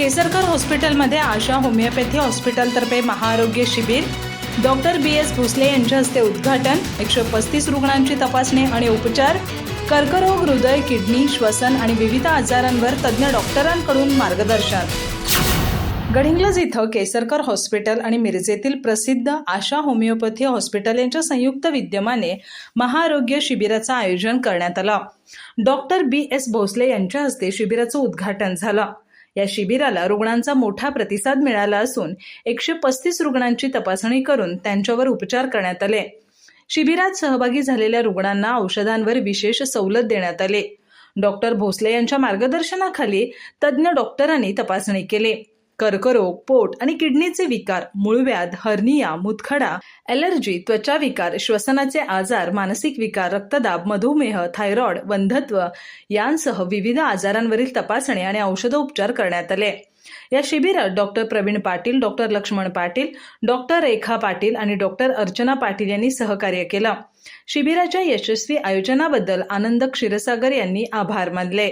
केसरकर हॉस्पिटलमध्ये आशा होमिओपॅथी हॉस्पिटलतर्फे महाआरोग्य शिबिर. डॉक्टर बी एस भोसले यांच्या हस्ते उद्घाटन एकशे पस्तीस रुग्णांची तपासणी आणि उपचार कर्करोग हृदय किडनी श्वसन आणि विविध आजारांवर तज्ज्ञ डॉक्टरांकडून मार्गदर्शन. गडिंग्लज इथं केसरकर हॉस्पिटल आणि मिरजेतील प्रसिद्ध आशा होमिओपॅथी हॉस्पिटल यांच्या संयुक्त विद्यमाने महाआरोग्य शिबिराचं आयोजन करण्यात आलं. डॉक्टर बी एस भोसले यांच्या हस्ते शिबिराचं उद्घाटन झालं. या शिबिराला रुग्णांचा मोठा प्रतिसाद मिळाला असून एकशे पस्तीस रुग्णांची तपासणी करून त्यांच्यावर उपचार करण्यात आले. शिबिरात सहभागी झालेल्या रुग्णांना औषधांवर विशेष सवलत देण्यात आले. डॉक्टर भोसले यांच्या मार्गदर्शनाखाली तज्ज्ञ डॉक्टरांनी तपासणी केली. कर्करोग पोट आणि किडनीचे विकार मूळव्याध हर्निया मुतखडा ॲलर्जी त्वचा विकार श्वसनाचे आजार मानसिक विकार रक्तदाब मधुमेह थायरॉइड वंधत्व यांसह विविध आजारांवरील तपासणी आणि औषधोपचार करण्यात आले. या शिबिरात doctor Praveen Patil doctor Laxman Patil doctor Rekha Patil आणि डॉक्टर अर्चना पाटील यांनी सहकार्य केलं. शिबिराच्या यशस्वी आयोजनाबद्दल आनंद क्षीरसागर यांनी आभार मानले.